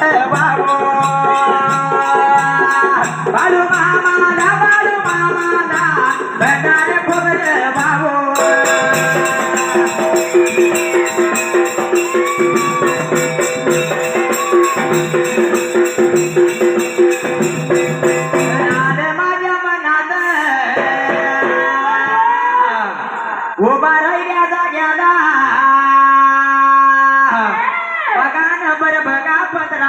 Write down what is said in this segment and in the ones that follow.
Bye.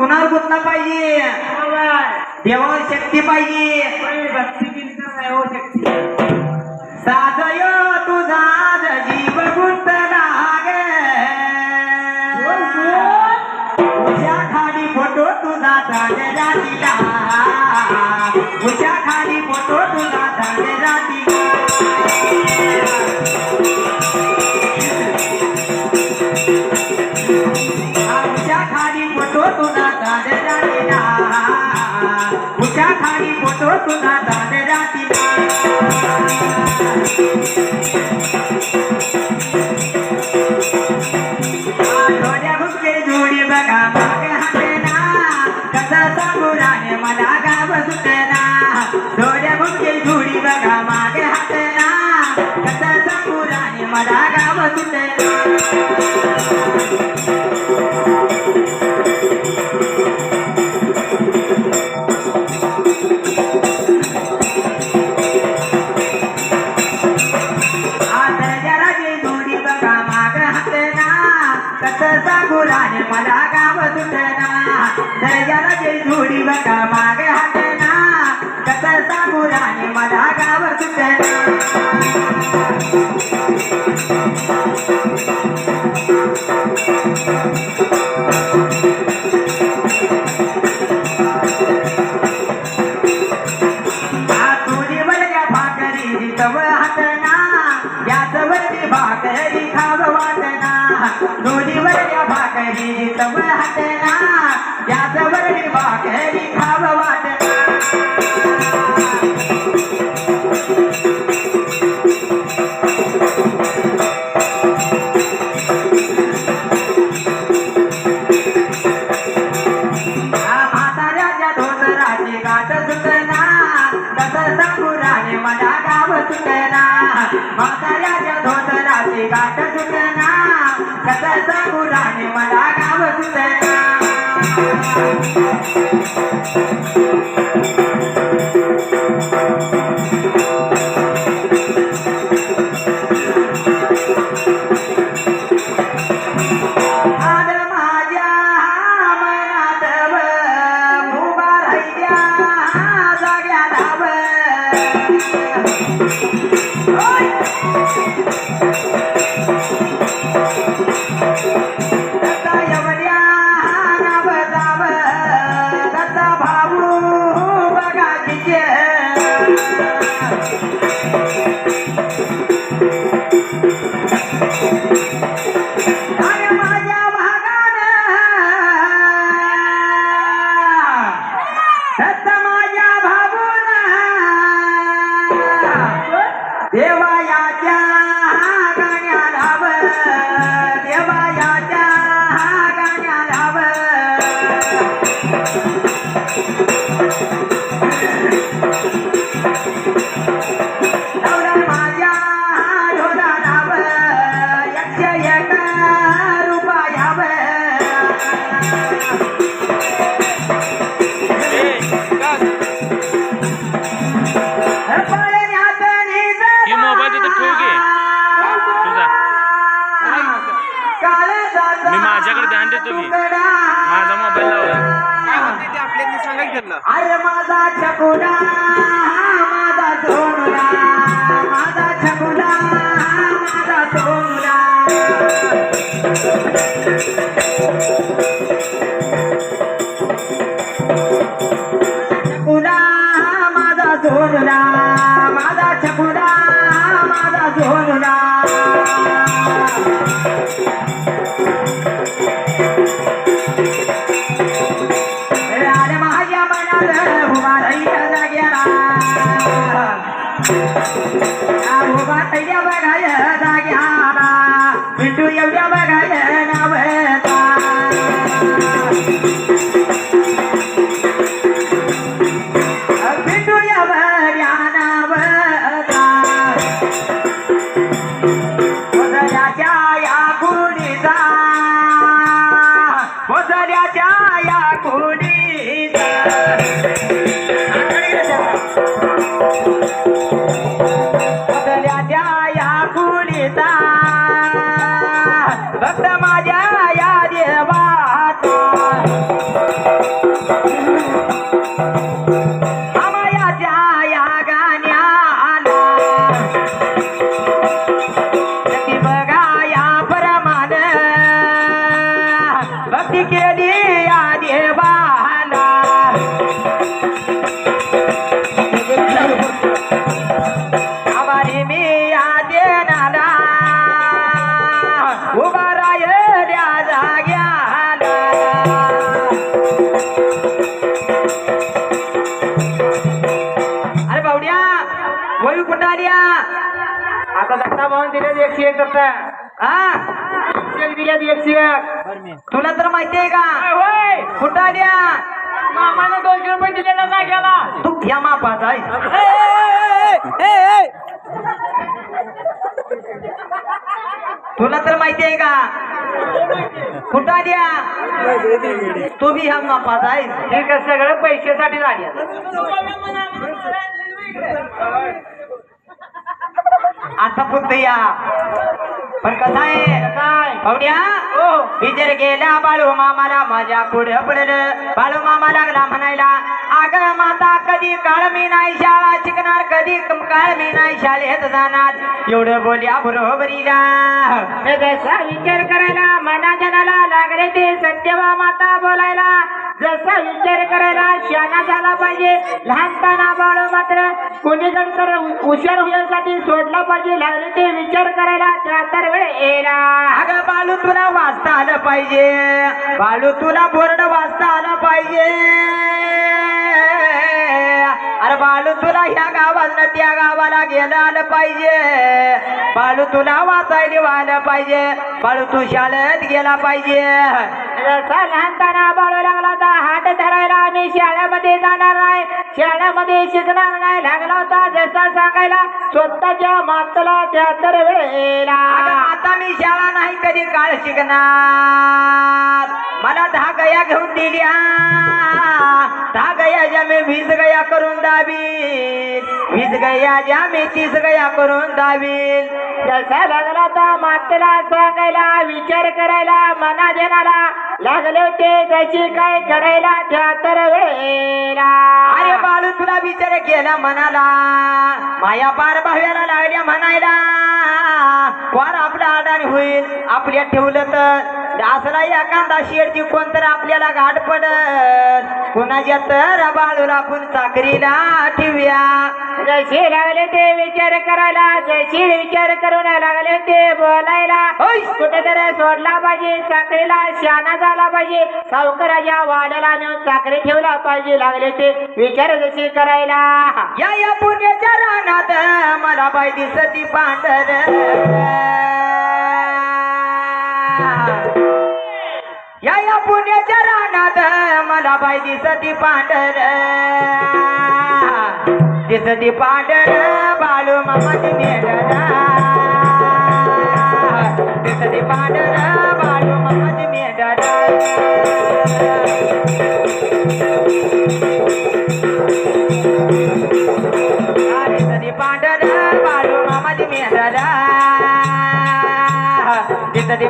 कुणावर गुंतला पाहिजे. देवावर शक्ती पाहिजे. भक्ती साधय तुझा जीव गुंत गे खाली फोटो तुझा झालेला दिला तुझ्या खाली फोटो तुझा झालेला दिला Thank you. Thank you. Thank you. सोनुला या कुणीचा या कुणीचा पोसऱ्याच्या या कुणीचा या देवाचा आमायाच्या या गाण्याला भक्ती बघा या परमान भक्ती केली मी या देनाला. उभा भाऊन दिलेत एकशे एक दत्ता हा? एकशे एक. तुला तर माहिती आहे का? होय कुठं आल्या मामाने दोनशे रुपये दिलेला जाग्याला तू घ्या मापाचा आहे तुला तर माहिती आहे का? कुठं आल्या तू बी ह्या मापाचा आहे हे का सगळं पैशासाठी झाले आता फक्त या. पण कसा आहे? काय पाहुड्या हो. विजर गेला बाळू मामाला माझ्या पुढे पडलं. बाळू मामा लागला म्हणायला आग माता कधी काळ मी नाही शाळा शिकणार कधी काळ मी नाही शाळेत जाणार. एवढं बोल्या बरोबरीला. जसा विचार करायला मना जनाला लागले ते सत्यवा माता बोलायला. जसा विचार करायला शाना झाला पाहिजे लहानपणा बाळ मात्र कोणीकडे तर हुशार होण्यासाठी सोडला पाहिजे लागले ते विचार करायला त्या तर वेळ येला अगं बाळू तुला वाचता आलं पाहिजे. बाळू तुला बोर्ड वाचता आलं पाहिजे. अरे बाळू तुला ह्या गावात त्या गावाला गेलं आलं पाहिजे. बाळू तुला वाचायला आलं पाहिजे. बाळू तू शाळेत गेला पाहिजे. जसा लहानपणा बाळू लागला मी शाळेमध्ये जाणार नाही. शाळेमध्ये शिकणार नाही. लागला होता जसा सांगायला स्वतःच्या मातला त्या तर वेळेला आता मी शाळा नाही कधी काळ शिकणार? मला दहा गया घेऊन दिल्या दहा गया ज्या मी वीस गया करून दाबील वीस गया ज्या मी तीस गया करून दाबील जसा लागला होता मातला सांगायला विचार करायला मना देणारा. लागले होते त्याची काय करायला त्या तर वेळेला. अरे बाळू तुला विचार केला म्हणाला. माया पार भाव्याला लागल्या म्हणायला. पार आपला अडाणी होईल आपल्या ठेवलं तर. असला एखादा शेडची कोण तर आपल्याला गाठ पडत कुणाच्या तर बाळूला आपण चाकरीला ठेवूया. जशी लागले ते विचार करायला जशी विचार करून लागले ते बोलायला. कुठेतरी सोडला पाहिजे साखरेला शाना झाला पाहिजे. सावकाराच्या वाड्याला नेऊन साखरे ठेवला पाहिजे लागले ते विचार जशी करायला. या या पुण्याच्या रानात मला बाई दिसती पांढर. या या पुण्याच्या रानात मला बाई दिसती पांढर. दिसती पांढर बाळू मामाची मेढर दिसती पांढर बाळू मामाची मेढर अरे पांढर बाळू मामाची मेंढर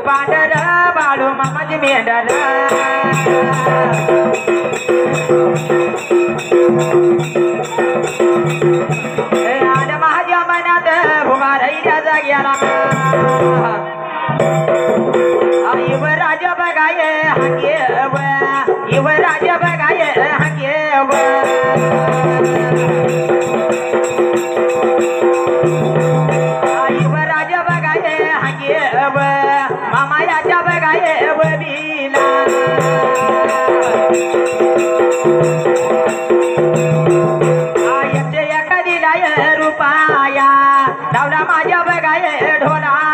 पांढर बाळू मामाची मेंढर ए, आलं माझ्या मनात भुमा राहिल्या जाग्याला इव राज बघाय हाके इव माझ्या बघाय ढोलाला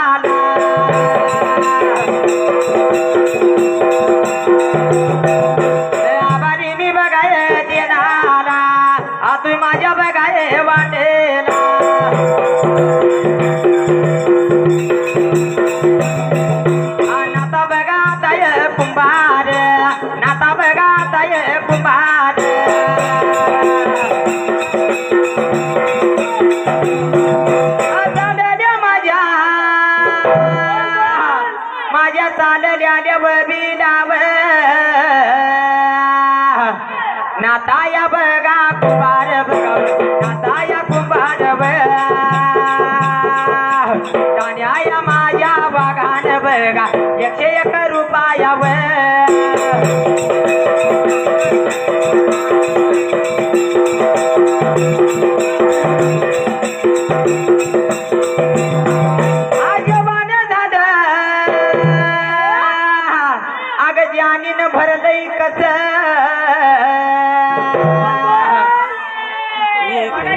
माझ्या बागान बघा एकशे एक रुपयावर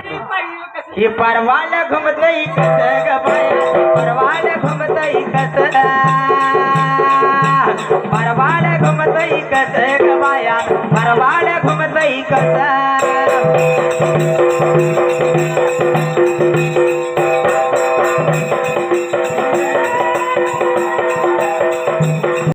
ही परवाल घुमत कस ग बाया परवाल घुमतई कस परवाल घुमतई कस ग बाया परवाल घुमतई कस